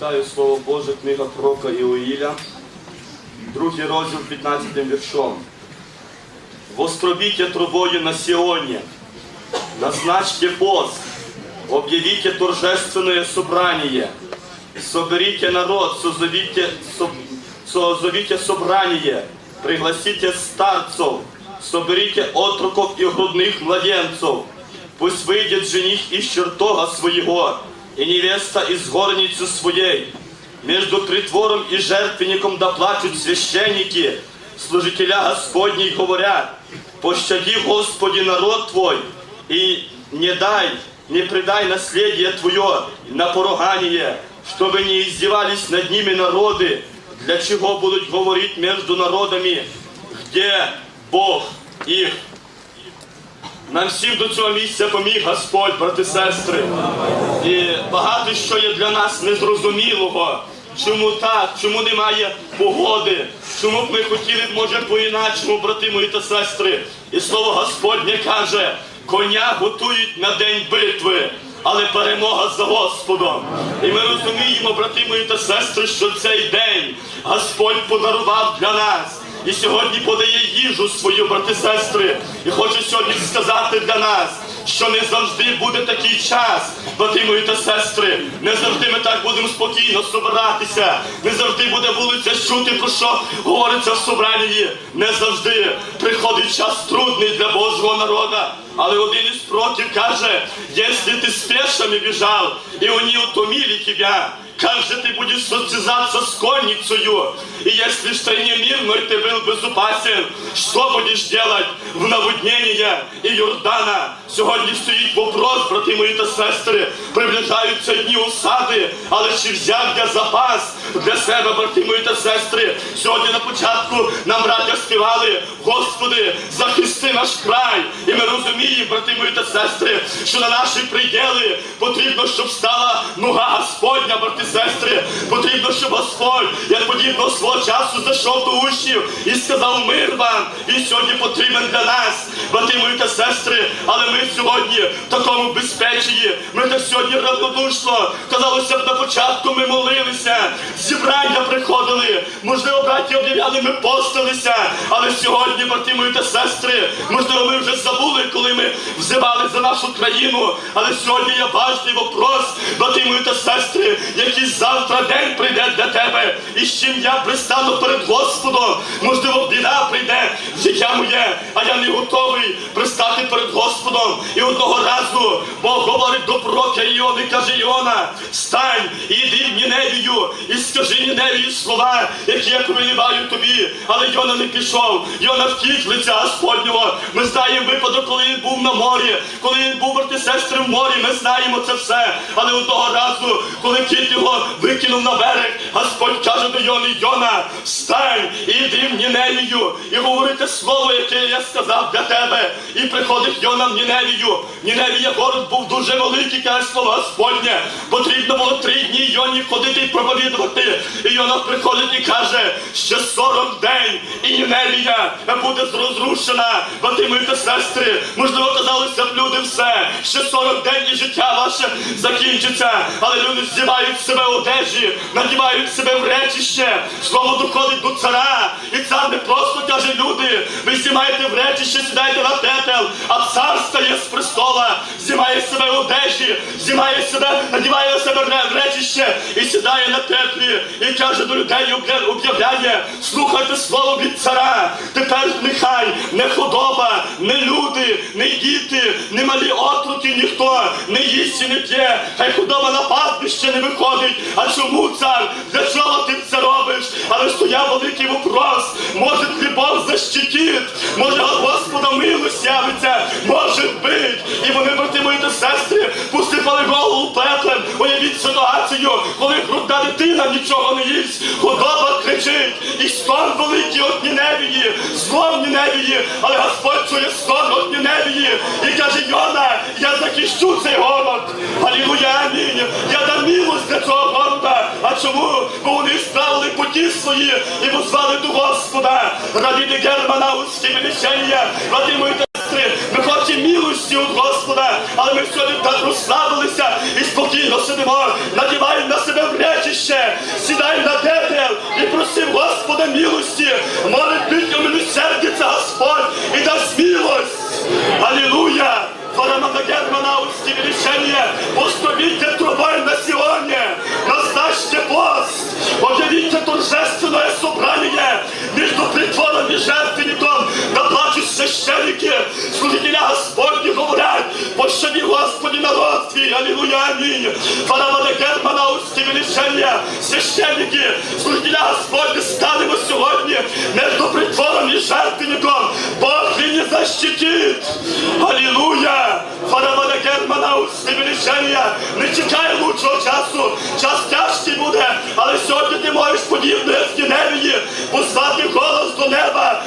Читаю Слово Боже, книга пророка Іоїля, другий розділ 15 віршом. Воскробите трубою на Сионе, назначьте пост, объявите торжественное собрание, соберите народ, созовите, со- созовите собрание, пригласите старцев, соберите отроков и грудных младенцев, пусть выйдет жених из чертога своего, и невеста из горницы своей. Между притвором и жертвенником доплачут священники, служителя Господней говорят, пощади, Господи, народ Твой, и не дай, не предай наследие Твое на поругание, чтобы не издевались над ними народы, для чего будут говорить между народами, где Бог их. Нам всім до цього місця поміг Господь, брати сестри. І багато що є для нас незрозумілого. Чому так? Чому немає погоди? Чому б ми хотіли, може, по-іначому, брати мої та сестри? І слово Господнє каже, коня готують на день битви, але перемога за Господом. І ми розуміємо, брати мої та сестри, що цей день Господь подарував для нас. І сьогодні подає їжу свою, брати сестри. І хочу сьогодні сказати для нас, що не завжди буде такий час, брати мої та сестри. Не завжди ми так будемо спокійно собиратися. Не завжди буде вулиця чути, про що говориться в собранні. Не завжди приходить час трудний для Божого народу. Але один із пророків каже, якщо ти з пешами біжав, і вони утомили тебе, как же ты будешь состязаться с конницею? И если в стране мирной ты был безопасен, что будешь делать в наводнение Иордана? Сьогодні стоїть вопрос, брати мої та сестри, приближаються дні осади, але чи взяв я запас для себе, брати мої та сестри? Сьогодні на початку нам браття співали, Господи, захисти наш край. І ми розуміємо, брати мої та сестри, що на наші приділи потрібно, щоб стала нога Господня, брати сестри. Потрібно, щоб Господь, як подібно свого часу, зайшов до учнів і сказав мир вам. Він сьогодні потрібен для нас, брати мої та сестри. Але ми сьогодні в такому безпеченні. Ми так сьогодні равнодушно. Казалося б, на початку ми молилися, зібрання приходили. Можливо, браті об'являли, ми постилися. Але сьогодні, брати мої та сестри, можливо, ми вже забули, коли ми взивали за нашу країну. Але сьогодні я важливо вопрос, прийде для тебе. І з чим я пристану перед Господом. Можливо, біда прийде в життя моє, а я не готовий пристати перед Господом. І одного разу Бог говорить до пророка Іони, каже Іона, встань і в Ніневію, і скажи Ніневію слова, які я повеліваю тобі. Але Йона не пішов, Йона втік лиця Господнього. Ми знаємо випадок, коли він був на морі, коли він був брати сестри в морі, ми знаємо це все. Але одного разу, коли кіт його викинув на берег, Господь каже до Йони, Йона, встань і йди в Ніневію, і говорите слово, яке я сказав для тебе. І приходить Йона в Ніневію. Ніневія город був дуже великий, каже слово Господнє. Потрібно було три дні Йоні ходити і проповідувати. І Йона приходить і каже, ще 40 день, і Ніневія буде розрушена. Мої та сестри, можливо, казалося б люди все. Ще 40 день і життя ваше закінчиться. Але люди здівають себе одежі, надівають себе в речище. Слово доходить до цара. І цар не просто каже, люди, ви знімаєте в речище, сідайте на пепел, а цар стає з престола, знімає себе одежі, знімає себе ре- і сідає на теплі. І каже до людей, об'я- об'являє, слухайте слово від цара. Тепер нехай не худоба, не люди, не діти, не малі отруки, ніхто не їсть і не п'є. Хай худоба на пастбище не виходить. А чому цар? Для чого ти це робиш? Але стояв великий вопрос. Може ли Бог защитить? Може Господа милость явиться? Може бить. І вони, брати мої та сестри, посипали голову нічого не їсть. Худоба кричить. І стон великий от Ніневії, злом Ніневії, але Господь чує стон от Ніневії. І каже, Йона, я захищу цей город. Алілуя, амінь. Я дам милость для цього города. А чому? Бо вони справили путі свої і позвали до Господа. Раді Германа усі величення, раді мої сестри, ми хочемо милості від Господа, але ми сьогодні так розслабилися і спокійно сидимо, надіваємо на себе Господа милости, молит быть ему сердится Господь и даст милость. Аллилуйя! Фарамана Германа, устье величения, поступите трубой на сегодня, назначьте пост, объявите торжественное собрание между притвором и жертвенником, да плачут священники, служителя Господни говорят, пощади Господи народ Твой, аллилуйя, аминь. Фарамана Германа, вречище, священники, служителя Господні, станемо сьогодні между притвором і жертвенником. Бог нині защитить. Алілуя! Фарамана Германа усtimілішення. Не чекай лучшого часу. Час тяжкий буде, але сьогодні ти можеш подібно як в Ніневії послати голос до неба.